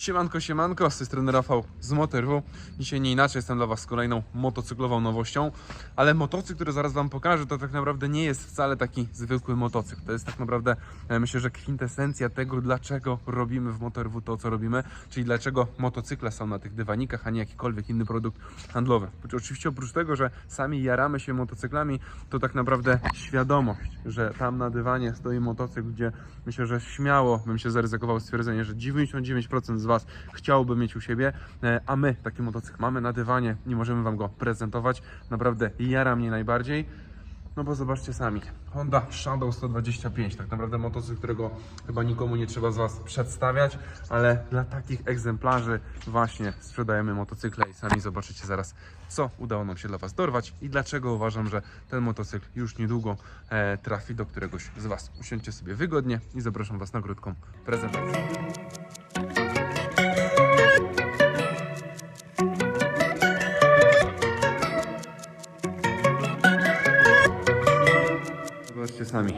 Siemanko, siemanko, z tej strony Rafał z Motorwu. Dzisiaj nie inaczej jestem dla Was z kolejną motocyklową nowością, ale motocykl, który zaraz Wam pokażę, to tak naprawdę nie jest wcale taki zwykły motocykl. To jest tak naprawdę, e, myślę, że kwintesencja tego, dlaczego robimy w Motorwu to, co robimy, czyli dlaczego motocykle są na tych dywanikach, a nie jakikolwiek inny produkt handlowy. Oczywiście oprócz tego, że sami jaramy się motocyklami, to tak naprawdę świadomość, że tam na dywanie stoi motocykl, gdzie myślę, że śmiało bym się zaryzykował stwierdzenie, że 99% z Was mieć u siebie, e, a my taki motocykl mamy na dywanie i możemy Wam go prezentować. Naprawdę jara mnie najbardziej. No bo zobaczcie sami, Honda Shadow 125, tak naprawdę motocykl, którego chyba nikomu nie trzeba z Was przedstawiać, ale dla takich egzemplarzy właśnie sprzedajemy motocykle i sami zobaczycie zaraz, co udało nam się dla Was dorwać i dlaczego uważam, że ten motocykl już niedługo e, trafi do któregoś z Was. Usiądźcie sobie wygodnie i zapraszam Was na krótką prezentację. Zobaczcie sami.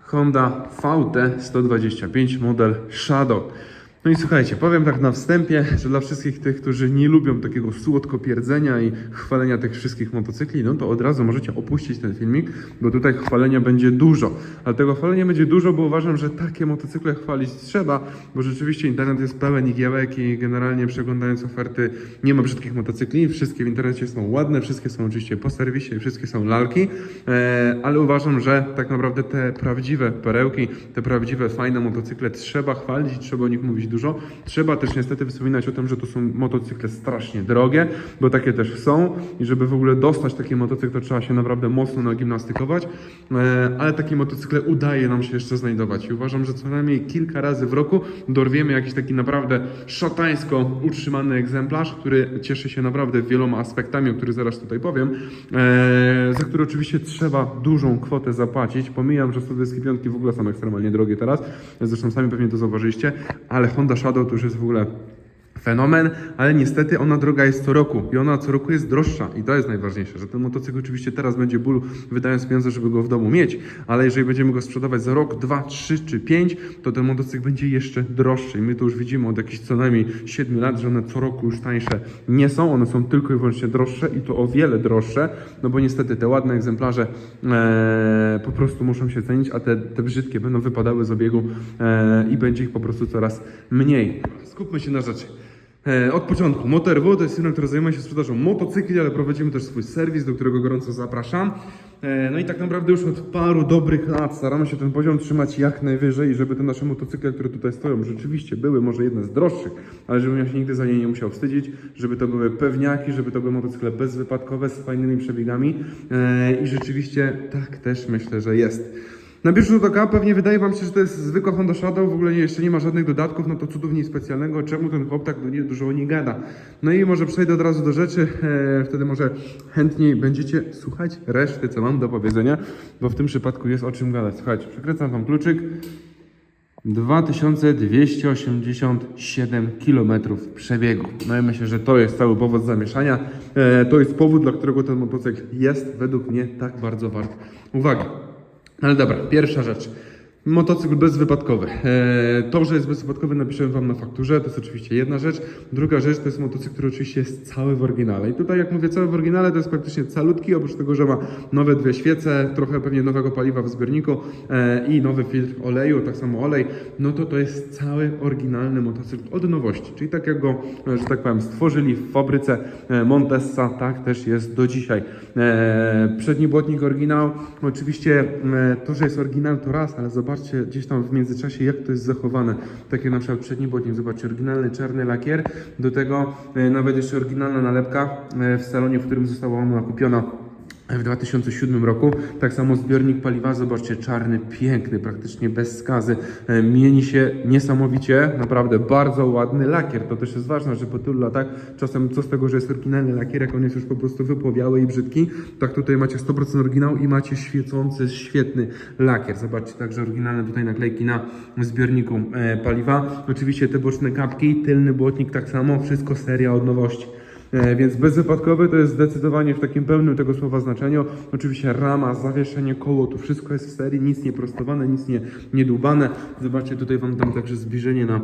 Honda VT 125 model Shadow. No i słuchajcie, powiem tak na wstępie, że dla wszystkich tych, którzy nie lubią takiego słodko-pierdzenia i chwalenia tych wszystkich motocykli, no to od razu możecie opuścić ten filmik, bo tutaj chwalenia będzie dużo. Ale tego chwalenia będzie dużo, bo uważam, że takie motocykle chwalić trzeba, bo rzeczywiście internet jest pełen igiełek i generalnie przeglądając oferty nie ma brzydkich motocykli. Wszystkie w internecie są ładne, wszystkie są oczywiście po serwisie wszystkie są lalki, e, ale uważam, że tak naprawdę te prawdziwe perełki, te prawdziwe fajne motocykle trzeba chwalić trzeba o nich mówić dużo. Trzeba też niestety wspominać o tym, że to są motocykle strasznie drogie, bo takie też są. I żeby w ogóle dostać taki motocykl, to trzeba się naprawdę mocno nagimnastykować, e, ale takie motocykle udaje nam się jeszcze znajdować. I uważam, że co najmniej kilka razy w roku dorwiemy jakiś taki naprawdę szatańsko utrzymany egzemplarz, który cieszy się naprawdę wieloma aspektami, o których zaraz tutaj powiem, e, za który oczywiście trzeba dużą kwotę zapłacić. Pomijam, że 125 w ogóle są ekstremalnie drogie teraz, zresztą sami pewnie to zauważyliście, ale Honda Shadow to już jest w ogóle fenomen, ale niestety ona droga jest co roku i ona co roku jest droższa i to jest najważniejsze, że ten motocykl oczywiście teraz będzie ból wydając pieniądze, żeby go w domu mieć, ale jeżeli będziemy go sprzedawać za rok, dwa, trzy czy pięć, to ten motocykl będzie jeszcze droższy i my to już widzimy od jakichś co najmniej 7 lat, że one co roku już tańsze nie są, one są tylko i wyłącznie droższe i to o wiele droższe, no bo niestety te ładne egzemplarze e, po prostu muszą się cenić, a te, te brzydkie będą wypadały z obiegu e, i będzie ich po prostu coraz mniej. Skupmy się na rzeczy. E, Od początku, Motorwo to jest firma, która zajmuje się sprzedażą motocykli, ale prowadzimy też swój serwis, do którego gorąco zapraszam. E, No i tak naprawdę już od paru dobrych lat staramy się ten poziom trzymać jak najwyżej, żeby te nasze motocykle, które tutaj stoją, rzeczywiście były może jedne z droższych, ale żebym ja się nigdy za nie nie musiał wstydzić, żeby to były pewniaki, żeby to były motocykle bezwypadkowe z fajnymi przebiegami E, i rzeczywiście tak też myślę, że jest. Na pierwszy rzut oka pewnie wydaje Wam się, że to jest zwykła Honda Shadow, w ogóle nie, jeszcze nie ma żadnych dodatków, no to cudów nic specjalnego, czemu ten chłop tak dużo nie gada. No i może przejdę od razu do rzeczy, e, wtedy może chętniej będziecie słuchać reszty, co mam do powiedzenia, bo w tym przypadku jest o czym gadać. Słuchajcie, przekręcam Wam kluczyk. 2287 km przebiegu. No i myślę, że to jest cały powód zamieszania. E, to jest powód, dla którego ten motocykl jest według mnie tak bardzo wart uwagi. Ale dobra, pierwsza rzecz. Motocykl bezwypadkowy. E, To, że jest bezwypadkowy, napiszę Wam na fakturze, to jest oczywiście jedna rzecz. Druga rzecz to jest motocykl, który oczywiście jest cały w oryginale. I tutaj, jak mówię, cały w oryginale, to jest praktycznie calutki, oprócz tego, że ma nowe dwie świece, trochę pewnie nowego paliwa w zbiorniku e, i nowy filtr oleju, tak samo olej, no to to jest cały oryginalny motocykl od nowości. Czyli tak jak go, e, że tak powiem, stworzyli w fabryce Montessa, tak też jest do dzisiaj. Przedni błotnik oryginał, oczywiście to, że jest oryginał to raz, ale zobaczcie gdzieś tam w międzyczasie, jak to jest zachowane. Takie na przykład przedni błotnik, zobaczcie, oryginalny czarny lakier, do tego e, nawet jeszcze oryginalna nalepka e, w salonie, w którym została ona kupiona w 2007 roku. Tak samo zbiornik paliwa, zobaczcie, czarny, piękny, praktycznie bez skazy. E, Mieni się niesamowicie, naprawdę bardzo ładny lakier. To też jest ważne, że po tylu latach czasem co z tego, że jest oryginalny lakier, jak on jest już po prostu wypłowiały i brzydki, tak tutaj macie 100% oryginał i macie świecący, świetny lakier. Zobaczcie, także oryginalne tutaj naklejki na zbiorniku e, paliwa. Oczywiście te boczne kapki, tylny błotnik tak samo, wszystko seria od nowości. E, Więc bezwypadkowy to jest zdecydowanie w takim pełnym tego słowa znaczeniu. Oczywiście rama, zawieszenie, koło, to wszystko jest w serii, nic nie prostowane, nic nie, nie dłubane. Zobaczcie, tutaj Wam dam także zbliżenie na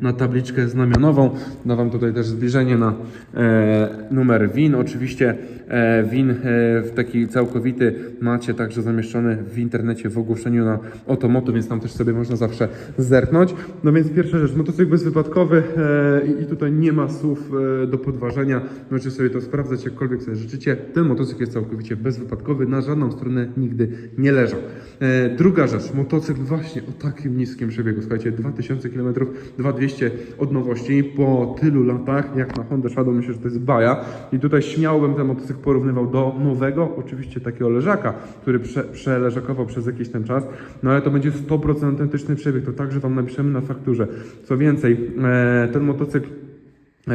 na tabliczkę znamionową. Dawam tutaj też zbliżenie na e, numer WIN. Oczywiście e, WIN e, w taki całkowity macie także zamieszczony w internecie w ogłoszeniu na Otomoto, więc tam też sobie można zawsze zerknąć. No więc pierwsza rzecz, motocykl bezwypadkowy e, i- tutaj nie ma słów e, do podważenia. Możecie sobie to sprawdzać, jakkolwiek sobie życzycie. Ten motocykl jest całkowicie bezwypadkowy, na żadną stronę nigdy nie leżał. E, druga rzecz, motocykl właśnie o takim niskim przebiegu, słuchajcie, 2000 km, 2200 od nowości po tylu latach, jak na Honda Shadow, myślę, że to jest baja. I tutaj śmiało bym ten motocykl porównywał do nowego, oczywiście takiego leżaka, który prze, przeleżakował przez jakiś ten czas, no ale to będzie 100% autentyczny przebieg, to także Wam napiszemy na fakturze. Co więcej, e, ten motocykl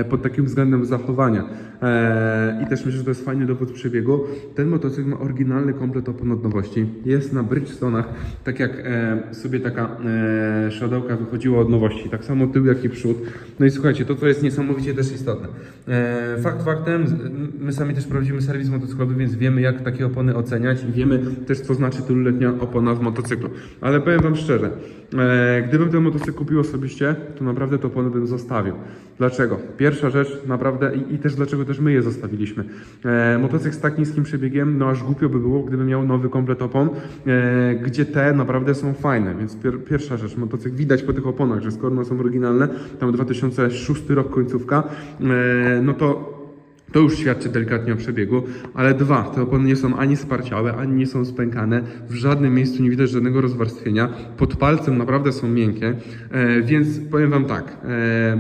pod takim względem zachowania. E, I też myślę, że to jest fajny dowód przebiegu. Ten motocykl ma oryginalny komplet opon od nowości. Jest na Bridgestone'ach, tak jak e, sobie taka e, szadołka wychodziła od nowości. Tak samo tył, jak i przód. No i słuchajcie, to co jest niesamowicie też istotne. E, fakt faktem, my sami też prowadzimy serwis motocyklowy, więc wiemy jak takie opony oceniać i wiemy też co znaczy tyluletnia opona w motocyklu. Ale powiem Wam szczerze, e, gdybym ten motocykl kupił osobiście, to naprawdę to opony bym zostawił. Dlaczego? Pierwsza rzecz, naprawdę i, i też dlaczego też my je zostawiliśmy. E, motocykl z tak niskim przebiegiem, no aż głupio by było, gdyby miał nowy komplet opon, e, gdzie te naprawdę są fajne. Więc pier, pierwsza rzecz, motocykl widać po tych oponach, że skoro one są oryginalne, tam 2006 rok końcówka, e, no to to już świadczy delikatnie o przebiegu, ale dwa, te opony nie są ani sparciałe, ani nie są spękane, w żadnym miejscu nie widać żadnego rozwarstwienia, pod palcem naprawdę są miękkie, e, więc powiem Wam tak, e,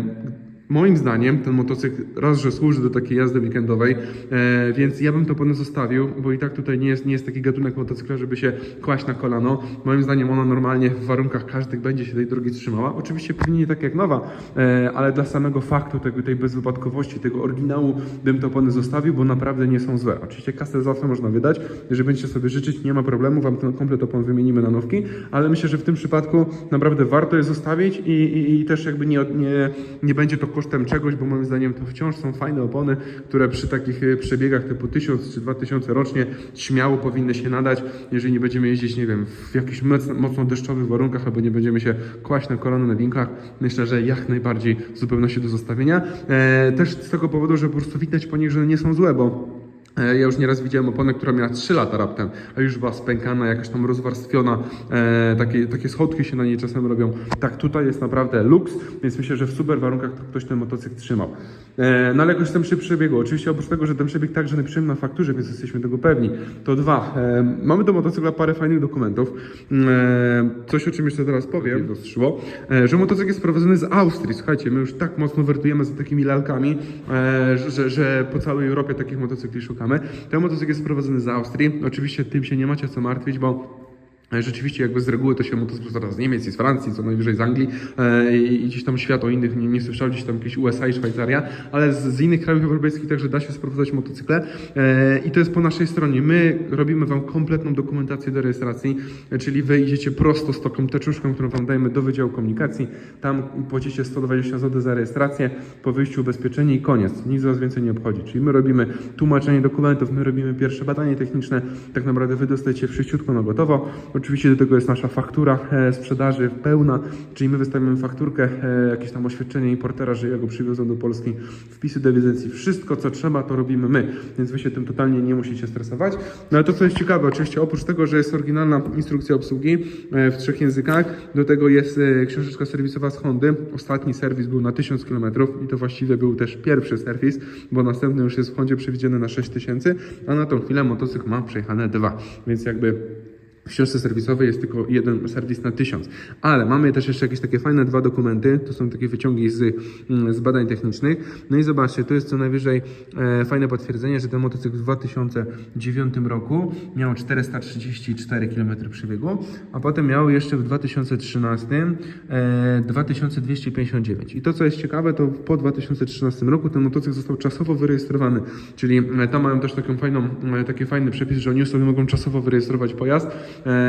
Moim zdaniem ten motocykl raz, że służy do takiej jazdy weekendowej, e, więc ja bym to pony zostawił, bo i tak tutaj nie jest, nie jest taki gatunek motocykla, żeby się kłaść na kolano. Moim zdaniem ona normalnie w warunkach każdych będzie się tej drogi trzymała. Oczywiście pewnie nie tak jak nowa, e, ale dla samego faktu tego, tej bezwypadkowości, tego oryginału bym to pony zostawił, bo naprawdę nie są złe. Oczywiście kasę zawsze można wydać, jeżeli będziecie sobie życzyć, nie ma problemu, wam ten komplet opon wymienimy na nowki, ale myślę, że w tym przypadku naprawdę warto je zostawić i, i, i też jakby nie, nie, nie będzie to kosztem czegoś, bo moim zdaniem to wciąż są fajne opony, które przy takich e, przebiegach typu 1000 czy 2000 rocznie śmiało powinny się nadać, jeżeli nie będziemy jeździć, nie wiem, w jakichś mocno, deszczowych warunkach albo nie będziemy się kłaść na kolano na linkach. Myślę, że jak najbardziej w zupełności do zostawienia. E, też z tego powodu, że po prostu widać po nich, że nie są złe, bo Ja już nieraz widziałem oponę, która miała 3 lata raptem, a już była spękana, jakaś tam rozwarstwiona, e, takie, takie schodki się na niej czasem robią. Tak, tutaj jest naprawdę luks, więc myślę, że w super warunkach to ktoś ten motocykl trzymał. E, no ale jakoś tam przy przebiegu, oczywiście oprócz tego, że ten przebieg także napiszemy na fakturze, więc jesteśmy tego pewni, to dwa, e, mamy do motocykla parę fajnych dokumentów, e, coś o czym jeszcze teraz powiem, dostrzyło, e, że motocykl jest sprowadzony z Austrii, słuchajcie, my już tak mocno wertujemy za takimi lalkami, e, że- że, że po całej Europie takich motocykli szukamy. Ten motocykl jest sprowadzony z Austrii. Oczywiście tym się nie macie co martwić, bo Rzeczywiście, jakby z reguły to się motocykl sprowadza z Niemiec i z Francji, co najwyżej z Anglii e, i gdzieś tam świat o innych nie, nie słyszał, gdzieś tam jakieś USA i Szwajcaria, ale z, z innych krajów europejskich także da się sprowadzać motocykle e, i to jest po naszej stronie. My robimy Wam kompletną dokumentację do rejestracji, e, czyli Wy idziecie prosto z taką teczuszką, którą Wam dajemy do Wydziału Komunikacji, tam płacicie 120 zł za rejestrację, po wyjściu ubezpieczenie i koniec. Nic Was więcej nie obchodzi. Czyli my robimy tłumaczenie dokumentów, my robimy pierwsze badanie techniczne, tak naprawdę Wy dostajecie wszyściutko na gotowo. Oczywiście do tego jest nasza faktura e, sprzedaży pełna, czyli my wystawimy fakturkę, e, jakieś tam oświadczenie importera, że ja go przywiozą do Polski, wpisy do ewidencji, wszystko co trzeba to robimy my, więc Wy się tym totalnie nie musicie stresować. No ale to co jest ciekawe, oczywiście oprócz tego, że jest oryginalna instrukcja obsługi e, w trzech językach, do tego jest książeczka serwisowa z Hondy. Ostatni serwis był na 1000 km i to właściwie był też pierwszy serwis, bo następny już jest w Hondzie przewidziany na 6000, a na tą chwilę motocykl ma przejechane dwa, więc jakby w książce serwisowej jest tylko jeden serwis na tysiąc, ale mamy też jeszcze jakieś takie fajne dwa dokumenty, to są takie wyciągi z, mm, z badań technicznych. No i zobaczcie, to jest co najwyżej e, fajne potwierdzenie, że ten motocykl w 2009 roku miał 434 km przebiegu, a potem miał jeszcze w 2013 e, 2259. I to co jest ciekawe, to po 2013 roku ten motocykl został czasowo wyrejestrowany, czyli e, tam mają też taką fajną, e, taki fajny przepis, że oni sobie mogą czasowo wyrejestrować pojazd,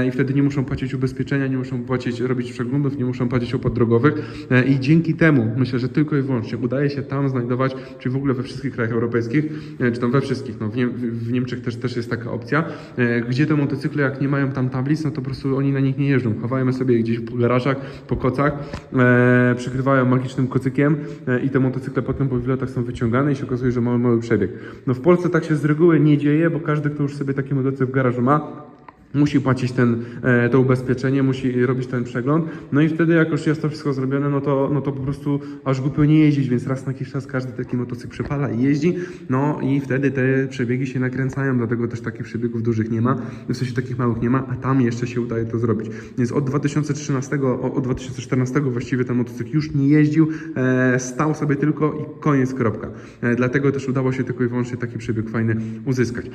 i wtedy nie muszą płacić ubezpieczenia, nie muszą płacić, robić przeglądów, nie muszą płacić opłat drogowych e, i dzięki temu myślę, że tylko i wyłącznie udaje się tam znajdować, czyli w ogóle we wszystkich krajach europejskich, e, czy tam we wszystkich, no w, w Niemczech też, też jest taka opcja, e, gdzie te motocykle jak nie mają tam tablic, no to po prostu oni na nich nie jeżdżą, chowają je sobie gdzieś po garażach, po kocach, e, przykrywają magicznym kocykiem e, i te motocykle potem po latach są wyciągane i się okazuje, że mały, mały przebieg. No w Polsce tak się z reguły nie dzieje, bo każdy, kto już sobie taki motocykl w garażu ma, musi płacić ten, e, to ubezpieczenie, musi robić ten przegląd. No i wtedy, jak już jest to wszystko zrobione, no to, no to po prostu aż głupio nie jeździć, więc raz na jakiś czas każdy taki motocykl przepala i jeździ. No i wtedy te przebiegi się nakręcają, dlatego też takich przebiegów dużych nie ma, w sensie takich małych nie ma, a tam jeszcze się udaje to zrobić. Więc od 2013, o- od 2014 właściwie ten motocykl już nie jeździł, e, stał sobie tylko i koniec, kropka. E, dlatego też udało się tylko i wyłącznie taki przebieg fajny uzyskać.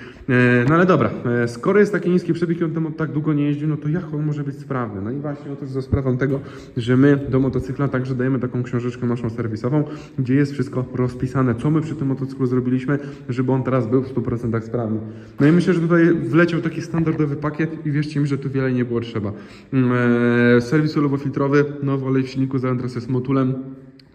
No ale dobra, skoro jest taki niski przebieg i on tam tak długo nie jeździł, no to jak on może być sprawny? No i właśnie otóż za sprawą tego, że my do motocykla także dajemy taką książeczkę naszą serwisową, gdzie jest wszystko rozpisane, co my przy tym motocyklu zrobiliśmy, żeby on teraz był w 100% sprawny. No i myślę, że tutaj wleciał taki standardowy pakiet i wierzcie mi, że tu wiele nie było trzeba. Mm, e, serwis olewo-filtrowy, nowy olej w silniku teraz jest motulem,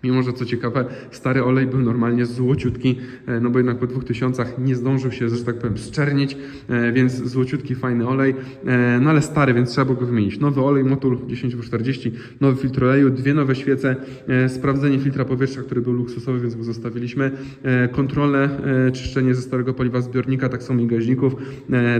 Mimo, że co ciekawe, stary olej był normalnie złociutki, e, no bo jednak po dwóch tysiącach nie zdążył się, że tak powiem, szczernić, e, więc złociutki, fajny olej, e, no ale stary, więc trzeba było go wymienić. Nowy olej, motul 10W40, nowy filtr oleju, dwie nowe świece, sprawdzenie filtra powietrza, który był luksusowy, więc go zostawiliśmy, kontrolę, czyszczenie ze starego paliwa zbiornika, tak samo i gaźników,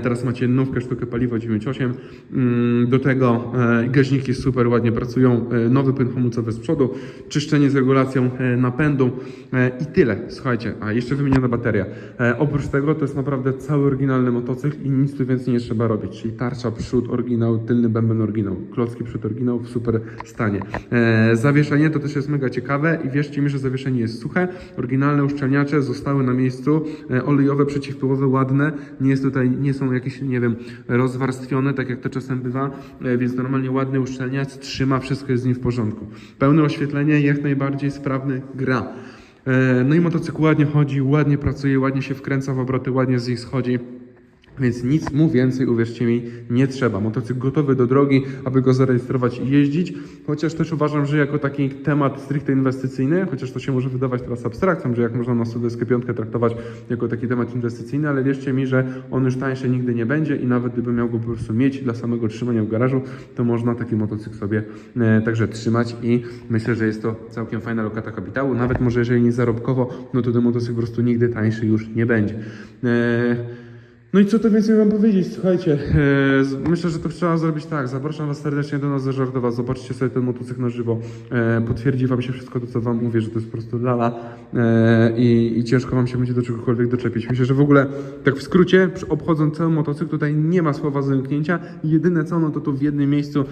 teraz macie nówkę, sztukę paliwa 98, Mm, do tego gaźniki super ładnie pracują, nowy płyn hamulcowy z przodu, czyszczenie z regulacją e, napędu e, i tyle. Słuchajcie, a jeszcze wymieniona bateria. E, oprócz tego to jest naprawdę cały oryginalny motocykl i nic tu więcej nie trzeba robić, czyli tarcza przód oryginał, tylny bęben oryginał, klocki przód oryginał w super stanie. Zawieszenie to też jest mega ciekawe i wierzcie mi, że zawieszenie jest suche, oryginalne uszczelniacze zostały na miejscu, olejowe, przeciwpyłowe, ładne, nie jest tutaj, nie są jakieś, nie wiem, rozwarstwione, tak jak to czasem bywa, więc normalnie ładny uszczelniacz trzyma, wszystko jest z nim w porządku. Pełne oświetlenie, jak najbardziej sprawny, gra. E, No i motocykl ładnie chodzi, ładnie pracuje, ładnie się wkręca w obroty, ładnie z nich schodzi. Więc nic mu więcej, uwierzcie mi, nie trzeba. Motocykl gotowy do drogi, aby go zarejestrować i jeździć. Chociaż też uważam, że jako taki temat stricte inwestycyjny, chociaż to się może wydawać teraz abstrakcją, że jak można na Sudeskę piątkę traktować jako taki temat inwestycyjny, ale wierzcie mi, że on już tańszy nigdy nie będzie i nawet gdyby miał go po prostu mieć dla samego trzymania w garażu, to można taki motocykl sobie e, także trzymać i myślę, że jest to całkiem fajna lokata kapitału. Nawet może jeżeli nie zarobkowo, no to ten motocykl po prostu nigdy tańszy już nie będzie. No i co to więcej wam powiedzieć? Słuchajcie, e, myślę, że to trzeba zrobić tak. Zapraszam was serdecznie do nas do Żartowa. Zobaczcie sobie ten motocykl na żywo. E, potwierdzi wam się wszystko to, co wam mówię, że to jest po prostu lala e, i, i ciężko wam się będzie do czegokolwiek doczepić. Myślę, że w ogóle, tak w skrócie, obchodząc cały motocykl, tutaj nie ma słowa zamknięcia. Jedyne co, no to tu w jednym miejscu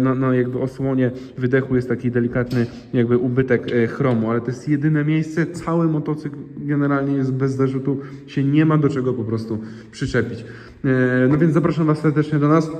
na, na jakby osłonie wydechu jest taki delikatny jakby ubytek chromu, ale to jest jedyne miejsce. Cały motocykl generalnie jest bez zarzutu, się nie ma do czego po prostu przyczepić. E, No więc zapraszam Was serdecznie do nas.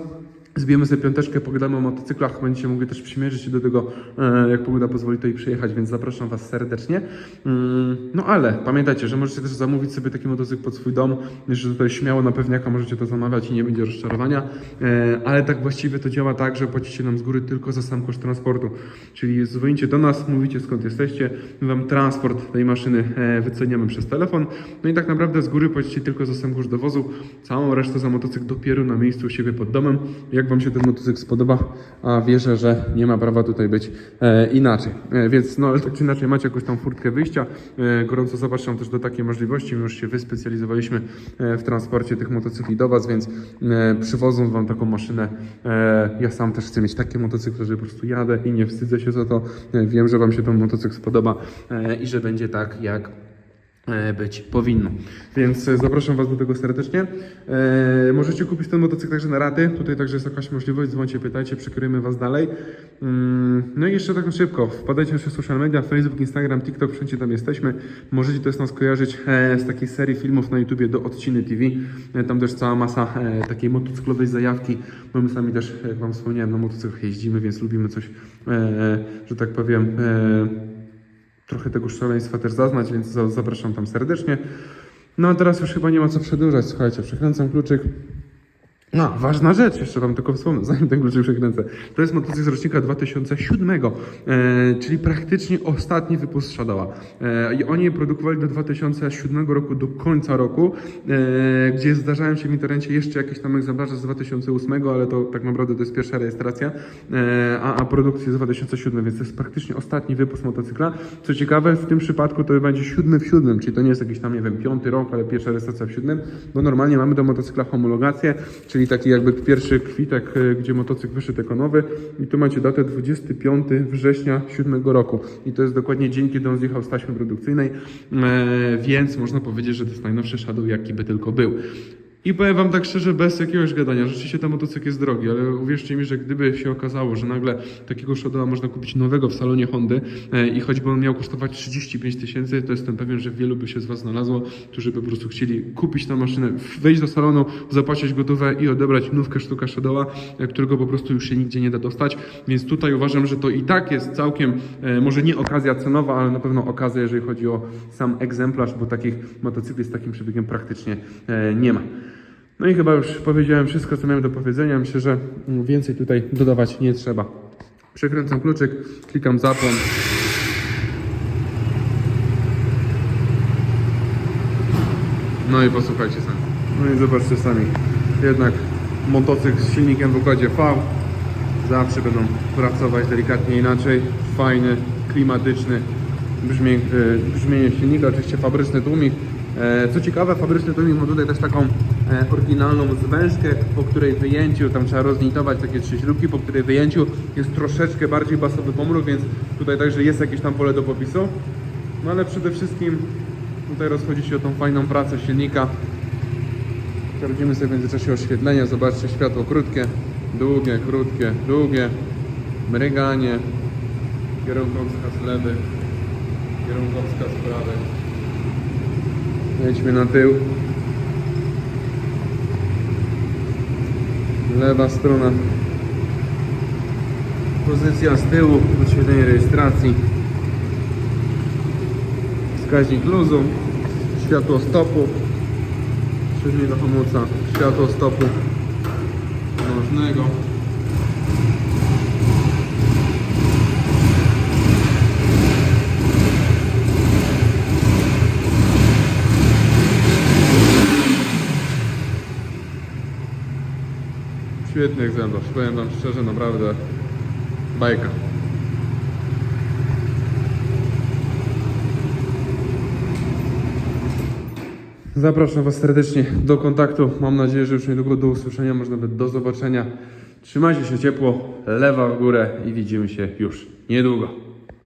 Zbijemy sobie piąteczkę, pogadamy o motocyklach, będziecie mogli też przymierzyć się do tego, e, jak pogoda pozwoli to i przyjechać, więc zapraszam Was serdecznie. Mm, No ale pamiętajcie, że możecie też zamówić sobie taki motocykl pod swój dom, że tutaj śmiało na pewniaka możecie to zamawiać i nie będzie rozczarowania, E, ale tak właściwie to działa tak, że płacicie nam z góry tylko za sam koszt transportu, czyli dzwonicie do nas, mówicie skąd jesteście, my Wam transport tej maszyny e, wyceniamy przez telefon, no i tak naprawdę z góry płacicie tylko za sam koszt dowozu, całą resztę za motocykl dopiero na miejscu u siebie pod domem. Jak Wam się ten motocykl spodoba, a wierzę, że nie ma prawa tutaj być e, inaczej. E, więc no, ale tak czy inaczej macie jakąś tam furtkę wyjścia. E, gorąco zapraszam też do takiej możliwości. My już się wyspecjalizowaliśmy e, w transporcie tych motocykli do Was, więc e, przywoząc Wam taką maszynę, e, ja sam też chcę mieć takie motocykle, że po prostu jadę i nie wstydzę się za to. E, wiem, że Wam się ten motocykl spodoba e, i że będzie tak, jak być powinno. Więc e, zapraszam Was do tego serdecznie. E, możecie kupić ten motocykl także na raty. Tutaj także jest jakaś możliwość. Dzwońcie, pytajcie, przykryjemy Was dalej. Mm, no i jeszcze tak na szybko. Wpadajcie na nasze social media, Facebook, Instagram, TikTok, wszędzie tam jesteśmy. Możecie też nas kojarzyć e, z takiej serii filmów na YouTubie do Odciny TV. E, tam też cała masa e, takiej motocyklowej zajawki. Bo my sami też, jak Wam wspomniałem, na motocyklach jeździmy, więc lubimy coś, e, że tak powiem, e, trochę tego szaleństwa też zaznać, więc za- zapraszam tam serdecznie. No a teraz już chyba nie ma co przedłużać. Słuchajcie, przekręcam kluczyk No, ważna rzecz, jeszcze wam tylko wspomnę, zanim ten kluczyk przekręcę. To jest motocykl z rocznika 2007, e, czyli praktycznie ostatni wypust Shadowa. E, I oni je produkowali do 2007 roku, do końca roku, e, gdzie zdarzają się w internecie jeszcze jakieś tam egzemplarze z 2008, ale to tak naprawdę to jest pierwsza rejestracja, e, a, a produkcja z 2007, więc to jest praktycznie ostatni wypust motocykla. Co ciekawe, w tym przypadku to będzie siódmy w siódmym, czyli to nie jest jakiś tam, nie wiem, piąty rok, ale pierwsza rejestracja w siódmym, bo normalnie mamy do motocykla homologację, czyli taki jakby pierwszy kwitek, e, gdzie motocykl wyszedł jako nowy. I tu macie datę 25 września 7 roku. I to jest dokładnie dzień, kiedy on zjechał z taśmy produkcyjnej, e, więc można powiedzieć, że to jest najnowszy Shadow, jaki by tylko był. I powiem wam tak szczerze, bez jakiegoś gadania, rzeczywiście ten motocykl jest drogi, ale uwierzcie mi, że gdyby się okazało, że nagle takiego Shadowa można kupić nowego w salonie Hondy e, i choćby on miał kosztować 35 tysięcy, to jestem pewien, że wielu by się z was znalazło, którzy by po prostu chcieli kupić tę maszynę, wejść do salonu, zapłacić gotówę i odebrać nówkę sztuka Shadowa, e, którego po prostu już się nigdzie nie da dostać, więc tutaj uważam, że to i tak jest całkiem, e, może nie okazja cenowa, ale na pewno okazja, jeżeli chodzi o sam egzemplarz, bo takich motocykli z takim przebiegiem praktycznie nie ma. No i chyba już powiedziałem wszystko, co miałem do powiedzenia. Myślę, że więcej tutaj dodawać nie trzeba. Przekręcam kluczyk, klikam zapłon. No i posłuchajcie sami. No i zobaczcie sami. Jednak motocykl z silnikiem w układzie V zawsze będą pracować delikatnie inaczej. Fajny, klimatyczny e, brzmienie silnika, oczywiście fabryczny tłumik. E, Co ciekawe, fabryczny tłumik ma tutaj też taką e, oryginalną zwężkę, po której wyjęciu, tam trzeba rozlimitować takie trzy śrubki, po której wyjęciu jest troszeczkę bardziej basowy pomruk, więc tutaj także jest jakieś tam pole do popisu. No ale przede wszystkim tutaj rozchodzi się o tą fajną pracę silnika. Sprawdzimy sobie w międzyczasie oświetlenie. Zobaczcie, światło krótkie, długie, krótkie, długie, mryganie, kierunkowskaz lewy, kierunkowskaz prawy. Jedźmy na tył. Lewa strona. Pozycja z tyłu, wyświetlenie rejestracji. Wskaźnik luzu, światło stopu, do hamulca, światło stopu nożnego. Świetny egzemplarz, powiem wam szczerze, naprawdę bajka. Zapraszam Was serdecznie do kontaktu. Mam nadzieję, że już niedługo do usłyszenia, może nawet do zobaczenia. Trzymajcie się ciepło, lewa w górę i widzimy się już niedługo.